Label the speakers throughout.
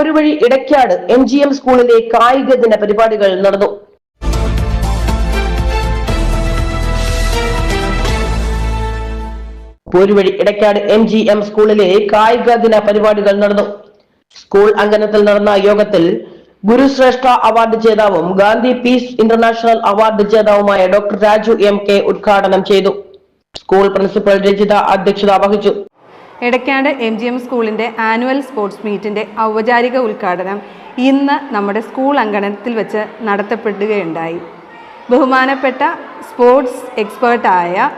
Speaker 1: Poruvazhi Edakkad M G M സ്കൂളിലെ കായിക ദിന പരിപാടികൾ നടന്നു. Poruvazhi Edakkad M G M സ്കൂളിലെ കായിക ദിന പരിപാടികൾ നടന്നു. സ്കൂൾ അങ്കണത്തിൽ നടന്ന യോഗത്തിൽ ഗുരുശ്രേഷ്ഠ അവാർഡ് ജേതാവും ഗാന്ധി പീസ് ഇന്റർനാഷണൽ അവാർഡ് ജേതാവുമായ ഡോക്ടർ രാജു എം കെ ഉദ്ഘാടനം ചെയ്തു. സ്കൂൾ പ്രിൻസിപ്പൽ രജിത അധ്യക്ഷത വഹിച്ചു.
Speaker 2: എടക്കാട് എം ജി എം സ്കൂളിന്റെ ആനുവൽ സ്പോർട്സ് മീറ്റിന്റെ ഔപചാരിക ഉദ്ഘാടനം ഇന്ന് നമ്മുടെ സ്കൂൾ അങ്കണത്തിൽ വെച്ച് നടത്തപ്പെടുകയുണ്ടായി. ബഹുമാനപ്പെട്ട സ്പോർട്സ് എക്സ്പേർട്ടായ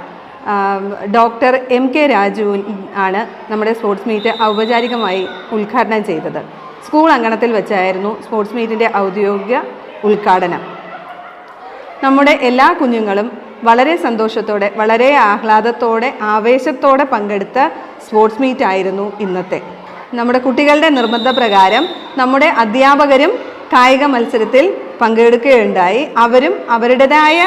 Speaker 2: ഡോക്ടർ എം കെ രാജു ആണ് നമ്മുടെ സ്പോർട്സ് മീറ്റ് ഔപചാരികമായി ഉദ്ഘാടനം ചെയ്തത്. സ്കൂൾ അങ്കണത്തിൽ വെച്ചായിരുന്നു സ്പോർട്സ് മീറ്റിന്റെ ഔദ്യോഗിക ഉദ്ഘാടനം. നമ്മുടെ എല്ലാ കുഞ്ഞുങ്ങളും വളരെ സന്തോഷത്തോടെ വളരെ ആഹ്ലാദത്തോടെ ആവേശത്തോടെ പങ്കെടുത്ത സ്പോർട്സ് മീറ്റ് ആയിരുന്നു ഇന്നത്തെ. നമ്മുടെ കുട്ടികളുടെ നിർബന്ധ പ്രകാരം നമ്മുടെ അധ്യാപകരും കായിക മത്സരത്തിൽ പങ്കെടുക്കുകയുണ്ടായി. അവരും അവരുടേതായ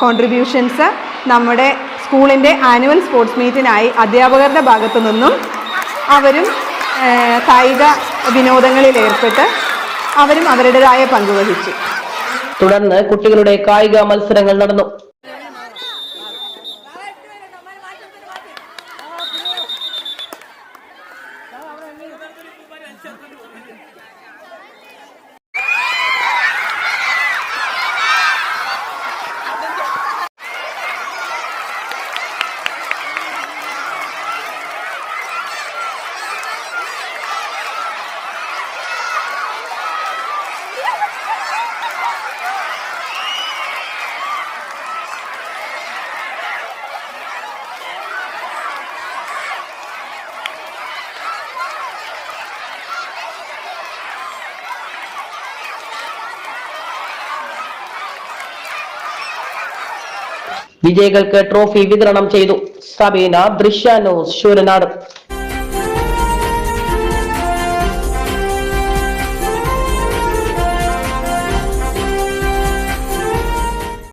Speaker 2: കോൺട്രിബ്യൂഷൻസ് നമ്മുടെ സ്കൂളിന്റെ ആനുവൽ സ്പോർട്സ് മീറ്റിനായി അധ്യാപകരുടെ ഭാഗത്തു നിന്നും അവരും കായിക വിനോദങ്ങളിൽ ഏർപ്പെട്ട് അവരും അവരുടേതായ പങ്കുവഹിച്ചു
Speaker 1: തുടർന്ന് കുട്ടികളുടെ കായിക മത്സരങ്ങൾ നടന്നു. 这不是我。വിജയികൾക്ക് ട്രോഫി വിതരണം ചെയ്തു. സബീന ദൃശ്യ ന്യൂസ് ശൂരനാട്